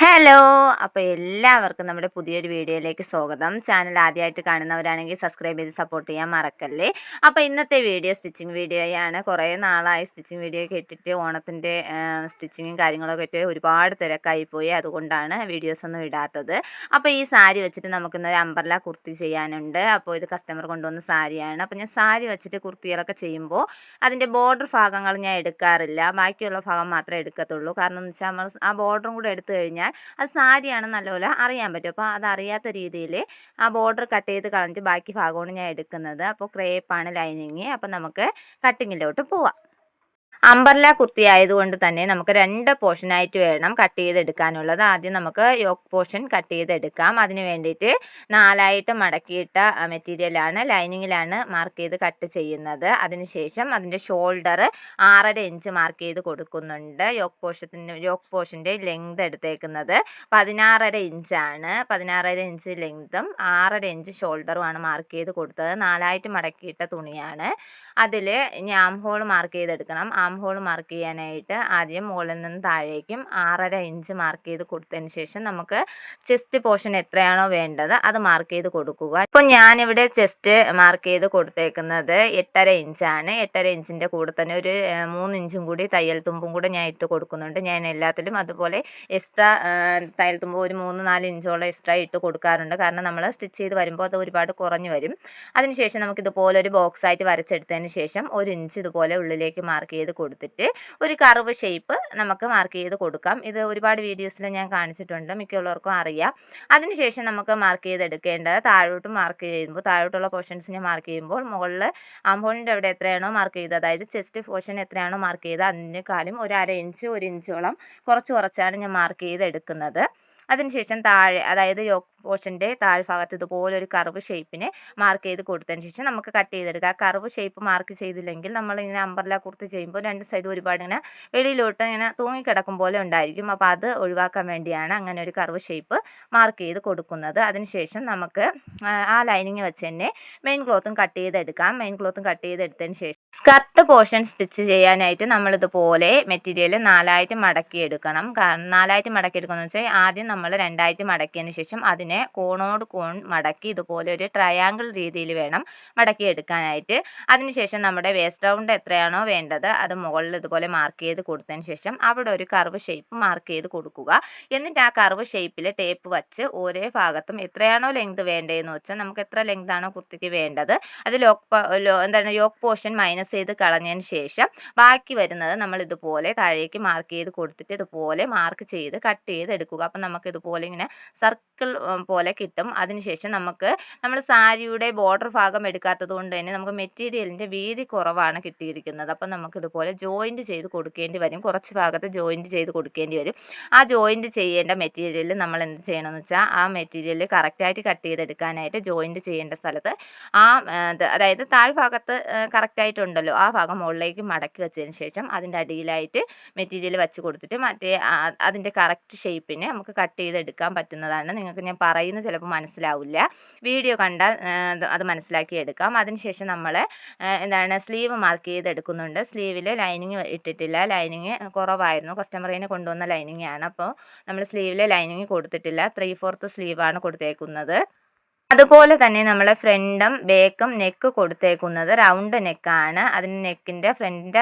Hello അപ്പോൾ എല്ലാവർക്കും നമ്മുടെ പുതിയൊരു വീഡിയോയിലേക്ക് സ്വാഗതം. ചാനൽ ആദ്യമായിട്ട് കാണുന്നവരാണെങ്കിൽ സബ്സ്ക്രൈബ് ചെയ്ത് സപ്പോർട്ട് ചെയ്യാൻ മറക്കല്ലേ? അപ്പോൾ ഇന്നത്തെ വീഡിയോ സ്റ്റിച്ചിങ് വീഡിയോയാണ്. കുറേ നാളായി സ്റ്റിച്ചിങ് വീഡിയോ കേട്ടിട്ട് ഓണത്തിന്റെ സ്റ്റിച്ചിങ്ങും കാര്യങ്ങളൊക്കെ ഇട്ട് ഒരുപാട് തിരക്കായി പോയി. അതുകൊണ്ടാണ് വീഡിയോസ് ഒന്നും ഇടാത്തത്. അപ്പോൾ ഈ സാരി വെച്ചിട്ട് നമുക്കിന്നൊരു അമ്പർല കുർത്തി ചെയ്യാനുണ്ട്. അപ്പോൾ ഇത് കസ്റ്റമർ കൊണ്ടുവന്ന സാരിയാണ്. അപ്പോൾ ഞാൻ സാരി വെച്ചിട്ട് കുർത്തികളൊക്കെ ചെയ്യുമ്പോൾ അതിന്റെ ബോർഡർ ഭാഗങ്ങൾ ഞാൻ എടുക്കാറില്ല. ബാക്കിയുള്ള ഭാഗം മാത്രമേ എടുക്കത്തുള്ളൂ. കാരണം എന്ന് വെച്ചാൽ നമ്മൾ ആ ബോർഡറും കൂടെ എടുത്തു കഴിഞ്ഞാൽ അത് സാരിയാണ് നല്ലപോലെ അറിയാൻ പറ്റും. അപ്പോൾ അതറിയാത്ത രീതിയിൽ ആ ബോർഡർ കട്ട് ചെയ്ത് കളഞ്ഞിട്ട് ബാക്കി ഭാഗമാണ് ഞാൻ എടുക്കുന്നത്. അപ്പോൾ ക്രേപ്പാണ് ലൈനിങ്. അപ്പോൾ നമുക്ക് കട്ടിങ്ങിലോട്ട് പോവാം. അമ്പർല കുർത്തി ആയതുകൊണ്ട് തന്നെ നമുക്ക് രണ്ട് പോർഷനായിട്ട് വേണം കട്ട് ചെയ്തെടുക്കാനുള്ളത്. ആദ്യം നമുക്ക് യോക്ക് പോർഷൻ കട്ട് ചെയ്തെടുക്കാം. അതിന് വേണ്ടിയിട്ട് നാലായിട്ട് മടക്കിയിട്ട മെറ്റീരിയലാണ് ലൈനിങ്ങിലാണ് മാർക്ക് ചെയ്ത് കട്ട് ചെയ്യുന്നത്. അതിനുശേഷം അതിന്റെ ഷോൾഡർ ആറര ഇഞ്ച് മാർക്ക് ചെയ്ത് കൊടുക്കുന്നുണ്ട്. യോക്ക് പോർഷത്തിന് യോക്ക് പോർഷന്റെ ലെങ്ത് എടുത്തേക്കുന്നത് പതിനാറര ഇഞ്ചാണ് പതിനാറര ഇഞ്ച് ലെങ്തും ആറര ഇഞ്ച് ഷോൾഡറുമാണ് മാർക്ക് ചെയ്ത് കൊടുത്തത്. നാലായിട്ട് മടക്കിയിട്ട തുണിയാണ്. അതിൽ ഇനി ഹോൾ മാർക്ക് ചെയ്തെടുക്കണം. ആം ഹോൾ മാർക്ക് ചെയ്യാനായിട്ട് ആദ്യം മുകളിൽ നിന്ന് താഴേക്കും ആറര ഇഞ്ച് മാർക്ക് ചെയ്ത് കൊടുത്തതിന് ശേഷം നമുക്ക് ചെസ്റ്റ് പോർഷൻ എത്രയാണോ വേണ്ടത് അത് മാർക്ക് ചെയ്ത് കൊടുക്കുക. ഇപ്പോൾ ഞാനിവിടെ ചെസ്റ്റ് മാർക്ക് ചെയ്ത് കൊടുത്തേക്കുന്നത് എട്ടര ഇഞ്ചാണ് എട്ടര ഇഞ്ചിന്റെ കൂടെ തന്നെ ഒരു മൂന്ന് ഇഞ്ചും കൂടി തയ്യൽ തുമ്പും കൂടെ ഞാൻ ഇട്ട് കൊടുക്കുന്നുണ്ട്. ഞാൻ എല്ലാത്തിലും അതുപോലെ എക്സ്ട്രാ തയ്യൽ തുമ്പ് ഒരു മൂന്ന് നാല് ഇഞ്ചോളം എക്സ്ട്രാ ഇട്ട് കൊടുക്കാറുണ്ട്. കാരണം നമ്മൾ സ്റ്റിച്ച് ചെയ്ത് വരുമ്പോൾ അത് ഒരുപാട് കുറഞ്ഞു വരും. അതിനുശേഷം നമുക്ക് ഇതുപോലെ ഒരു ബോക്സ് ആയിട്ട് വരച്ചെടുത്തതിന് ശേഷം ഒരു ഇഞ്ച് ഇതുപോലെ ഉള്ളിലേക്ക് മാർക്ക് ചെയ്ത് കൊടുത്തിട്ട് ഒരു കർവ് ഷേപ്പ് നമുക്ക് മാർക്ക് ചെയ്ത് കൊടുക്കാം. ഇത് ഒരുപാട് വീഡിയോസിൽ ഞാൻ കാണിച്ചിട്ടുണ്ട് മിക്കുള്ളവർക്കും അറിയാം. അതിനുശേഷം നമുക്ക് മാർക്ക് ചെയ്തെടുക്കേണ്ടത് താഴോട്ട് മാർക്ക് ചെയ്യുമ്പോൾ താഴോട്ടുള്ള പോർഷൻസ് ഞാൻ മാർക്ക് ചെയ്യുമ്പോൾ മുകളിൽ ആംബോളിന്റെ അവിടെ എത്രയാണോ മാർക്ക് ചെയ്തത് അതായത് ചെസ്റ്റ് പോർഷൻ എത്രയാണോ മാർക്ക് ചെയ്തത് അതിനേക്കാളും ഒരു അര ഇഞ്ച് ഒരു ഇഞ്ചോളം കുറച്ച് കുറച്ചാണ് ഞാൻ മാർക്ക് ചെയ്തെടുക്കുന്നത്. അതിനുശേഷം താഴെ അതായത് യോക്ക് പോർഷന്റെ താഴ്ഭാഗത്ത് ഇതുപോലെ ഒരു കർവ് ഷേപ്പിനെ മാർക്ക് ചെയ്ത് കൊടുത്തതിന് ശേഷം നമുക്ക് കട്ട് ചെയ്തെടുക്കുക ആ കർവ് ഷേപ്പ് മാർക്ക് ചെയ്തില്ലെങ്കിൽ നമ്മൾ ഇങ്ങനെ അമ്പർല കുർത്ത് ചെയ്യുമ്പോൾ രണ്ട് സൈഡും ഒരുപാട് ഇങ്ങനെ വെളിയിലോട്ട് ഇങ്ങനെ തൂങ്ങിക്കിടക്കും പോലെ ഉണ്ടായിരിക്കും. അപ്പോൾ അത് ഒഴിവാക്കാൻ വേണ്ടിയാണ് അങ്ങനെ ഒരു കർവ് ഷേപ്പ് മാർക്ക് ചെയ്ത് കൊടുക്കുന്നത്. അതിനുശേഷം നമുക്ക് ആ ലൈനിങ് വെച്ച് തന്നെ മെയിൻ ക്ലോത്തും കട്ട് ചെയ്തെടുക്കാം. മെയിൻ ക്ലോത്തും കട്ട് ചെയ്തെടുത്തതിന് ശേഷം സ്കർട്ട് പോർഷൻ സ്റ്റിച്ച് ചെയ്യാനായിട്ട് നമ്മളിതുപോലെ മെറ്റീരിയൽ നാലായിട്ട് മടക്കി എടുക്കണം കാരണം നാലായിട്ട് മടക്കി എടുക്കുന്നത് വെച്ചാൽ ആദ്യം നമ്മൾ രണ്ടായിട്ട് മടക്കിയതിന് ശേഷം അതിനെ കോണോട് കോൺ മടക്കി ഇതുപോലെ ഒരു ട്രയാങ്കിൾ രീതിയിൽ വേണം മടക്കി എടുക്കാനായിട്ട് അതിനുശേഷം നമ്മുടെ വേസ്റ്റ് റൗണ്ട് എത്രയാണോ വേണ്ടത് അത് മുകളിൽ ഇതുപോലെ മാർക്ക് ചെയ്ത് കൊടുത്തതിന് ശേഷം അവിടെ ഒരു കർവ് ഷേപ്പ് മാർക്ക് ചെയ്ത് കൊടുക്കുക. എന്നിട്ട് ആ കർവ് ഷേപ്പിൽ ടേപ്പ് വച്ച് ഓരോ ഭാഗത്തും എത്രയാണോ ലെങ്ത് വേണ്ടതെന്ന് വെച്ചാൽ നമുക്ക് എത്ര ലെങ്ത് ആണോ കുർത്തിക്ക് വേണ്ടത്. അത് ലോക്ക് എന്താണ് യോക്ക് പോർഷൻ മൈനസ് ചെയ്ത് കളഞ്ഞതിന് ശേഷം ബാക്കി വരുന്നത് നമ്മൾ ഇതുപോലെ താഴേക്ക് മാർക്ക് ചെയ്ത് കൊടുത്തിട്ട് ഇതുപോലെ മാർക്ക് ചെയ്ത് കട്ട് ചെയ്ത് എടുക്കുക. അപ്പം നമുക്ക് ഇതുപോലെ ഇങ്ങനെ സർക്കിൾ പോലെ കിട്ടും. അതിനുശേഷം നമുക്ക് നമ്മൾ സാരിയുടെ ബോർഡർ ഭാഗം എടുക്കാത്തത് കൊണ്ട് തന്നെ നമുക്ക് മെറ്റീരിയലിന്റെ വീതി കുറവാണ് കിട്ടിയിരിക്കുന്നത്. അപ്പം നമുക്ക് ഇതുപോലെ ജോയിന്റ് ചെയ്ത് കൊടുക്കേണ്ടി വരും. കുറച്ച് ഭാഗത്ത് ജോയിന്റ് ചെയ്ത് കൊടുക്കേണ്ടി വരും. ആ ജോയിന്റ് ചെയ്യേണ്ട മെറ്റീരിയൽ നമ്മൾ എന്ത് ചെയ്യണമെന്ന് വെച്ചാൽ ആ മെറ്റീരിയൽ കറക്റ്റായിട്ട് കട്ട് ചെയ്തെടുക്കാനായിട്ട് ജോയിന്റ് ചെയ്യേണ്ട സ്ഥലത്ത് ആ അതായത് താഴ്ഭാഗത്ത് കറക്റ്റായിട്ടുണ്ടല്ലോ ആ ഭാഗം മുകളിലേക്ക് മടക്കി വെച്ചതിന് ശേഷം അതിന്റെ അടിയിലായിട്ട് മെറ്റീരിയൽ വെച്ച് കൊടുത്തിട്ട് മറ്റേ അതിന്റെ കറക്റ്റ് ഷേപ്പിന് നമുക്ക് കട്ട് ചെയ്തെടുക്കാൻ പറ്റുന്നതാണ്. നിങ്ങൾക്ക് ഞാൻ പറയുന്ന ചിലപ്പോൾ മനസ്സിലാവില്ല. വീഡിയോ കണ്ടാൽ അത് മനസ്സിലാക്കി എടുക്കാം. അതിനുശേഷം നമ്മൾ എന്താണ് സ്ലീവ് മാർക്ക് ചെയ്തെടുക്കുന്നുണ്ട്. സ്ലീവിൽ ലൈനിങ് ഇട്ടിട്ടില്ല. ലൈനിങ് കുറവായിരുന്നു. കസ്റ്റമറിനെ കൊണ്ടുവന്ന ലൈനിങ് ആണ്. അപ്പോൾ നമ്മൾ സ്ലീവിൽ ലൈനിങ് കൊടുത്തിട്ടില്ല. ത്രീ ഫോർത്ത് സ്ലീവാണ് കൊടുത്തേക്കുന്നത്. അതുപോലെ തന്നെ നമ്മൾ ഫ്രണ്ടും ബേക്കും നെക്ക് കൊടുത്തേക്കുന്നത് റൗണ്ട് നെക്കാണ്. അതിന് നെക്കിന്റെ ഫ്രണ്ട്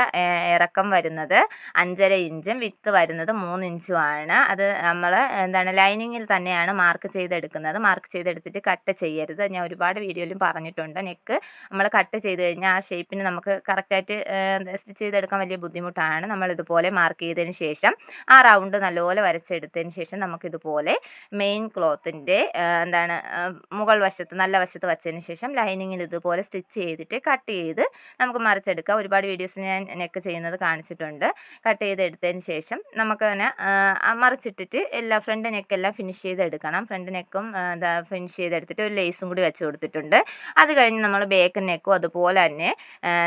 ഇറക്കം വരുന്നത് അഞ്ചര ഇഞ്ചും വിത്ത് വരുന്നത് മൂന്ന് ഇഞ്ചുമാണ് അത് നമ്മൾ എന്താണ് ലൈനിങ്ങിൽ തന്നെയാണ് മാർക്ക് ചെയ്തെടുക്കുന്നത്. മാർക്ക് ചെയ്തെടുത്തിട്ട് കട്ട് ചെയ്യരുത്. ഞാൻ ഒരുപാട് വീഡിയോയിലും പറഞ്ഞിട്ടുണ്ട്. നെക്ക് നമ്മൾ കട്ട് ചെയ്ത് കഴിഞ്ഞാൽ ആ ഷേപ്പിന് നമുക്ക് കറക്റ്റായിട്ട് സ്റ്റിച്ച് ചെയ്തെടുക്കാൻ വലിയ ബുദ്ധിമുട്ടാണ്. നമ്മൾ ഇതുപോലെ മാർക്ക് ചെയ്തതിന് ശേഷം ആ റൗണ്ട് നല്ലപോലെ വരച്ചെടുത്തതിന് ശേഷം നമുക്കിതുപോലെ മെയിൻ ക്ലോത്തിന്റെ എന്താണ് മുകൾ വശത്ത് നല്ല വശത്ത് വച്ചതിന് ശേഷം ലൈനിങ്ങിൽ ഇതുപോലെ സ്റ്റിച്ച് ചെയ്തിട്ട് കട്ട് ചെയ്ത് നമുക്ക് മറിച്ചെടുക്കാം. ഒരുപാട് വീഡിയോസിൽ ഞാൻ നെക്ക് ചെയ്യുന്നത് കാണിച്ചിട്ടുണ്ട്. കട്ട് ചെയ്ത് എടുത്തതിന് ശേഷം നമുക്ക് തന്നെ മറിച്ചിട്ടിട്ട് എല്ലാ ഫ്രണ്ട് നെക്കെല്ലാം ഫിനിഷ് ചെയ്തെടുക്കണം ഫ്രണ്ട് നെക്കും എന്താ ഫിനിഷ് ചെയ്തെടുത്തിട്ട് ഒരു ലേസും കൂടി വെച്ച് കൊടുത്തിട്ടുണ്ട്. അത് കഴിഞ്ഞ് നമ്മൾ ബേക്ക് നെക്കും അതുപോലെ തന്നെ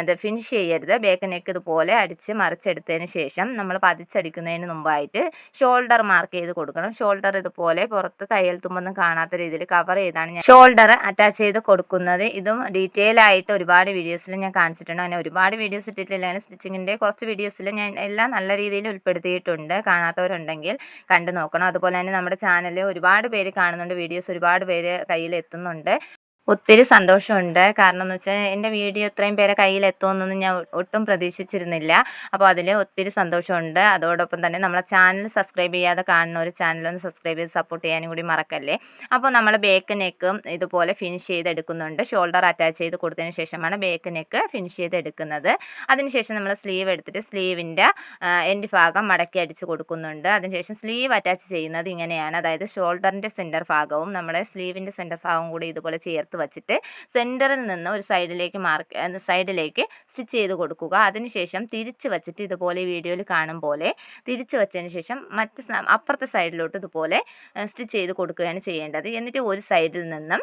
ഇത് ഫിനിഷ് ചെയ്യരുത്. ബേക്ക് നെക്ക് ഇതുപോലെ അടിച്ച് മറിച്ചെടുത്തതിന് ശേഷം നമ്മൾ പതിച്ചടിക്കുന്നതിന് മുമ്പായിട്ട് ഷോൾഡർ മാർക്ക് ചെയ്ത് കൊടുക്കണം. ഷോൾഡർ ഇതുപോലെ പുറത്ത് തയ്യൽ തുമ്പൊന്നും കാണാത്ത രീതിയിൽ കവർ ചെയ്താണ് ഞാൻ ഷോൾഡർ അറ്റാച്ച് ചെയ്ത് കൊടുക്കുന്നത്. ഇതും ഡീറ്റെയിൽ ആയിട്ട് ഒരുപാട് വീഡിയോസിൽ ഞാൻ കാണിച്ചിട്ടുണ്ട്. അങ്ങനെ ഒരുപാട് വീഡിയോസ് ഇട്ടിട്ടില്ല. അങ്ങനെ സ്റ്റിച്ചിങ്ങിന്റെ കുറച്ച് വീഡിയോസിൽ ഞാൻ എല്ലാം നല്ല രീതിയിൽ ഉൾപ്പെടുത്തിയിട്ടുണ്ട് കാണാത്തവരുണ്ടെങ്കിൽ കണ്ടു നോക്കണം. അതുപോലെ തന്നെ നമ്മുടെ ചാനൽ ഒരുപാട് പേര് കാണുന്നുണ്ട്. വീഡിയോസ് ഒരുപാട് പേര് കയ്യിൽ എത്തുന്നുണ്ട് ഒത്തിരി സന്തോഷമുണ്ട്. കാരണം എന്ന് വെച്ചാൽ എന്റെ വീഡിയോ ഇത്രയും പേരെ കയ്യിൽ എത്തുമെന്നൊന്നും ഞാൻ ഒട്ടും പ്രതീക്ഷിച്ചിരുന്നില്ല. അപ്പോൾ അതിൽ ഒത്തിരി സന്തോഷമുണ്ട്. അതോടൊപ്പം തന്നെ നമ്മളെ ചാനൽ സബ്സ്ക്രൈബ് ചെയ്യാതെ കാണുന്ന ഒരു ചാനലൊന്ന് സബ്സ്ക്രൈബ് ചെയ്ത് സപ്പോർട്ട് ചെയ്യാനും കൂടി മറക്കല്ലേ? അപ്പോൾ നമ്മൾ ബേക്ക് നെക്കും ഇതുപോലെ ഫിനിഷ് ചെയ്തെടുക്കുന്നുണ്ട്. ഷോൾഡർ അറ്റാച്ച് ചെയ്ത് കൊടുത്തതിന് ശേഷമാണ് ബേക്ക് നെക്ക് ഫിനിഷ് ചെയ്തെടുക്കുന്നത്. അതിനുശേഷം നമ്മൾ സ്ലീവ് എടുത്തിട്ട് സ്ലീവിന്റെ എന്റെ ഭാഗം മടക്കി അടിച്ച് കൊടുക്കുന്നുണ്ട്. അതിനുശേഷം സ്ലീവ് അറ്റാച്ച് ചെയ്യുന്നത് ഇങ്ങനെയാണ്. അതായത് ഷോൾഡറിന്റെ സെന്റർ ഭാഗവും നമ്മുടെ സ്ലീവിന്റെ സെന്റർ ഭാഗവും കൂടി ഇതുപോലെ ചേർത്ത് വെച്ചിട്ട് സെന്ററിൽ നിന്ന് ഒരു സൈഡിലേക്ക് മാർക്ക് സൈഡിലേക്ക് സ്റ്റിച്ച് ചെയ്ത് കൊടുക്കുക. അതിനുശേഷം തിരിച്ച് വച്ചിട്ട് ഇതുപോലെ വീഡിയോയിൽ കാണും പോലെ തിരിച്ച് വെച്ചതിന് ശേഷം മറ്റ് അപ്പുറത്തെ സൈഡിലോട്ട് ഇതുപോലെ സ്റ്റിച്ച് ചെയ്ത് കൊടുക്കുകയാണ് ചെയ്യേണ്ടത്. എന്നിട്ട് ഒരു സൈഡിൽ നിന്നും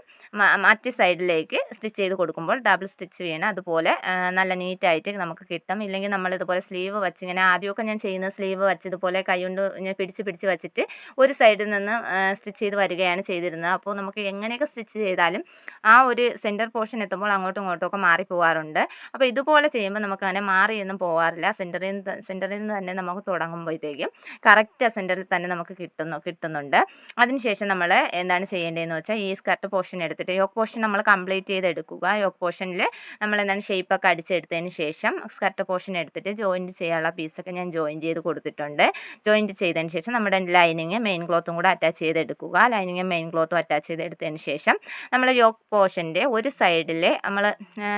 മറ്റേ സൈഡിലേക്ക് സ്റ്റിച്ച് ചെയ്ത് കൊടുക്കുമ്പോൾ ഡബിൾ സ്റ്റിച്ച് വീണ് അതുപോലെ നല്ല നീറ്റായിട്ട് നമുക്ക് കിട്ടും. ഇല്ലെങ്കിൽ നമ്മൾ ഇതുപോലെ സ്ലീവ് വെച്ച് ഇങ്ങനെ ആദ്യമൊക്കെ ഞാൻ ചെയ്യുന്ന സ്ലീവ് വെച്ച് ഇതുപോലെ കൈ കൊണ്ട് ഇങ്ങനെ പിടിച്ച് പിടിച്ച് വെച്ചിട്ട് ഒരു സൈഡിൽ നിന്ന് സ്റ്റിച്ച് ചെയ്ത് വരികയാണ് ചെയ്തിരുന്നത്. അപ്പോൾ നമുക്ക് എങ്ങനെയൊക്കെ സ്റ്റിച്ച് ചെയ്താലും ആ ഒരു സെന്റർ പോർഷൻ എത്തുമ്പോൾ അങ്ങോട്ടും ഇങ്ങോട്ടും ഒക്കെ മാറി പോകാറുണ്ട് അപ്പോൾ ഇതുപോലെ ചെയ്യുമ്പോൾ നമുക്ക് അങ്ങനെ മാറിയൊന്നും പോകാറില്ല സെന്ററിൽ നിന്ന് സെന്ററിൽ നിന്ന് തന്നെ നമുക്ക് തുടങ്ങുമ്പോഴത്തേക്കും കറക്റ്റ് സെന്ററിൽ തന്നെ നമുക്ക് കിട്ടുന്നു കിട്ടുന്നുണ്ട്. അതിനുശേഷം നമ്മൾ എന്താണ് ചെയ്യേണ്ടതെന്ന് വെച്ചാൽ ഈ സ്കർട്ട് പോർഷൻ എടുത്തിട്ട് യോക്ക് പോർഷൻ നമ്മൾ കംപ്ലീറ്റ് ചെയ്ത് എടുക്കുക യോക്ക് പോർഷനിൽ നമ്മൾ എന്താണ് ഷേപ്പൊക്കെ അടിച്ചെടുത്തതിന് ശേഷം സ്കർട്ട് പോർഷൻ എടുത്തിട്ട് ജോയിന്റ് ചെയ്യാനുള്ള പീസൊക്കെ ഞാൻ ജോയിൻ ചെയ്ത് കൊടുത്തിട്ടുണ്ട്. ജോയിന്റ് ചെയ്തതിന് ശേഷം നമ്മുടെ ലൈനിങ് മെയിൻ ക്ലോത്തും കൂടെ അറ്റാച്ച് ചെയ്തെടുക്കുക. ലൈനിങ് മെയിൻ ക്ലോത്തും അറ്റാച്ച് ചെയ്തെടുത്തതിന് ശേഷം നമ്മൾ യോക്ക് പോർഷന്റെ ഒരു സൈഡിൽ നമ്മൾ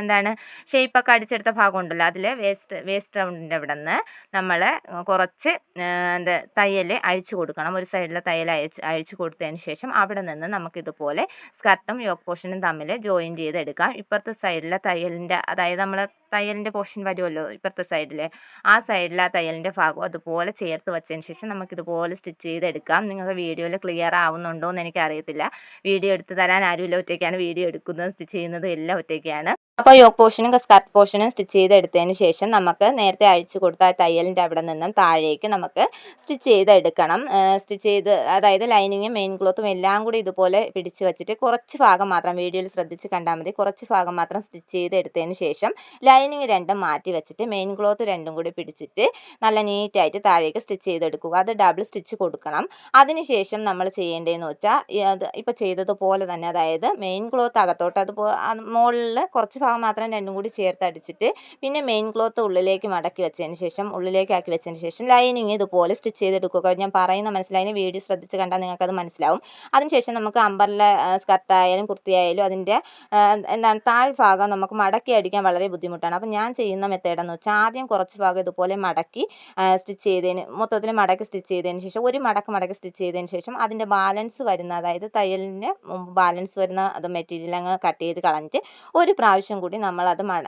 എന്താണ് ഷേപ്പൊക്കെ അടിച്ചെടുത്ത ഭാഗം ഉണ്ടല്ലോ അതിൽ വേസ്റ്റ് വേസ്റ്റ് റൗണ്ടിന്റെ അവിടെ നിന്ന് നമ്മൾ കുറച്ച് എന്താ തയ്യൽ അഴിച്ചു കൊടുക്കണം. ഒരു സൈഡിലെ തയ്യൽ അയച്ച് അഴിച്ചു കൊടുത്തതിന് ശേഷം അവിടെ നിന്ന് നമുക്കിതുപോലെ സ്കർട്ടും യോക്ക് പോർഷനും തമ്മിൽ ജോയിൻ ചെയ്തെടുക്കാം. ഇപ്പുറത്തെ സൈഡിലെ തയ്യലിന്റെ അതായത് നമ്മൾ തയ്യലിന്റെ പോർഷൻ വരുമല്ലോ ഇപ്പുറത്തെ സൈഡിലെ. ആ സൈഡിൽ ആ തയ്യലിന്റെ ഭാഗം അതുപോലെ ചേർത്ത് വെച്ചതിന് ശേഷം നമുക്കിതുപോലെ സ്റ്റിച്ച് ചെയ്തെടുക്കാം. നിങ്ങൾക്ക് വീഡിയോയിൽ ക്ലിയർ ആവുന്നുണ്ടോ എന്ന് എനിക്കറിയത്തില്ല. വീഡിയോ എടുത്ത് തരാൻ ആരുമില്ല. ഒറ്റയ്ക്കാണ് വീഡിയോ എടുക്കുന്നത് സ്റ്റിച്ച് ചെയ്യുന്നത് എല്ലാം ഒറ്റയ്ക്കാണ്. അപ്പോൾ യോക്ക് പോർഷനും സ്കർട്ട് പോർഷനും സ്റ്റിച്ച് ചെയ്തെടുത്തതിന് ശേഷം നമുക്ക് നേരത്തെ അഴിച്ചു കൊടുത്ത തയ്യലിന്റെ അവിടെ നിന്നും താഴേക്ക് നമുക്ക് സ്റ്റിച്ച് ചെയ്തെടുക്കണം. സ്റ്റിച്ച് ചെയ്ത് അതായത് ലൈനിങ്ങും മെയിൻ ക്ലോത്തും എല്ലാം കൂടി ഇതുപോലെ പിടിച്ച് വെച്ചിട്ട് കുറച്ച് ഭാഗം മാത്രം വീഡിയോയിൽ ശ്രദ്ധിച്ച് കണ്ടാൽ മതി. കുറച്ച് ഭാഗം മാത്രം സ്റ്റിച്ച് ചെയ്ത് എടുത്തതിന് ശേഷം ലൈനിങ് രണ്ടും മാറ്റി വെച്ചിട്ട് മെയിൻ ക്ലോത്ത് രണ്ടും കൂടി പിടിച്ചിട്ട് നല്ല നീറ്റായിട്ട് താഴേക്ക് സ്റ്റിച്ച് ചെയ്തെടുക്കുക. അത് ഡബിൾ സ്റ്റിച്ച് കൊടുക്കണം. അതിനുശേഷം നമ്മൾ ചെയ്യേണ്ടതെന്ന് വെച്ചാൽ ഇപ്പോൾ ചെയ്തതുപോലെ തന്നെ അതായത് മെയിൻ ക്ലോത്ത് അകത്തോട്ട് അത് മുകളിൽ കുറച്ച് ഭാഗം മാത്രം രണ്ടും കൂടി ചേർത്ത് അടിച്ചിട്ട് പിന്നെ മെയിൻ ക്ലോത്ത് ഉള്ളിലേക്ക് മടക്കി വെച്ചതിന് ശേഷം ഉള്ളിലേക്ക് ആക്കി വെച്ചതിന് ശേഷം ലൈനിങ് ഇതുപോലെ സ്റ്റിച്ച് ചെയ്തെടുക്കുക. ഞാൻ പറയുന്ന മനസ്സിലായി. വീഡിയോ ശ്രദ്ധിച്ച് കണ്ടാൽ നിങ്ങൾക്ക് നിങ്ങൾക്കത് മനസ്സിലാവും. അതിനുശേഷം നമുക്ക് അമ്പറിലെ സ്കർട്ടായാലും കുർത്തിയായാലും അതിന്റെ എന്താണ് താഴ്ഭാഗം നമുക്ക് മടക്കി അടിക്കാൻ വളരെ ബുദ്ധിമുട്ടാണ്. അപ്പം ഞാൻ ചെയ്യുന്ന മെത്തേഡെന്ന് വെച്ചാൽ ആദ്യം കുറച്ച് ഭാഗം ഇതുപോലെ മടക്കി സ്റ്റിച്ച് ചെയ്തതിന് മൊത്തത്തിൽ മടക്കി സ്റ്റിച്ച് ചെയ്തതിന് ശേഷം ഒരു മടക്ക് മടക്കി സ്റ്റിച്ച് ചെയ്തതിന് ശേഷം അതിന്റെ ബാലൻസ് വരുന്ന അതായത് തയ്യലിന്റെ ബാലൻസ് വരുന്ന അത് മെറ്റീരിയൽ അങ്ങ് കട്ട് ചെയ്ത് കളഞ്ഞിട്ട് ഒരു പ്രാവശ്യം കൂടി നമ്മളത് മട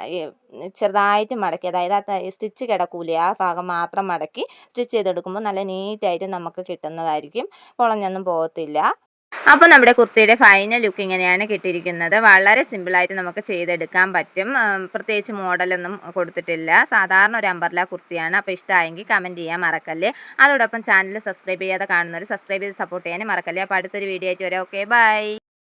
ചെറുതായിട്ട് മടക്കി അതായത് ആ സ്റ്റിച്ച് കിടക്കൂലേ ആ ഭാഗം മാത്രം മടക്കി സ്റ്റിച്ച് ചെയ്തെടുക്കുമ്പോൾ നല്ല നീറ്റായിട്ട് നമുക്ക് കിട്ടുന്നതായിരിക്കും. പൊളഞ്ഞൊന്നും പോകത്തില്ല. അപ്പോൾ നമ്മുടെ കുർത്തിയുടെ ഫൈനൽ ലുക്ക് ഇങ്ങനെയാണ് കിട്ടിയിരിക്കുന്നത്. വളരെ സിമ്പിളായിട്ട് നമുക്ക് ചെയ്തെടുക്കാൻ പറ്റും. പ്രത്യേകിച്ച് മോഡലൊന്നും കൊടുത്തിട്ടില്ല. സാധാരണ ഒരു അമ്പർല കുർത്തിയാണ്. അപ്പോൾ ഇഷ്ടമായെങ്കിൽ കമന്റ് ചെയ്യാൻ മറക്കല്ലേ. അതോടൊപ്പം ചാനൽ സബ്സ്ക്രൈബ് ചെയ്യാതെ കാണുന്നവർ സബ്സ്ക്രൈബ് ചെയ്ത് സപ്പോർട്ട് ചെയ്യാനും മറക്കല്ലേ. അപ്പോൾ അടുത്തൊരു വീഡിയോ ആയിട്ട് വരാം. Okay bye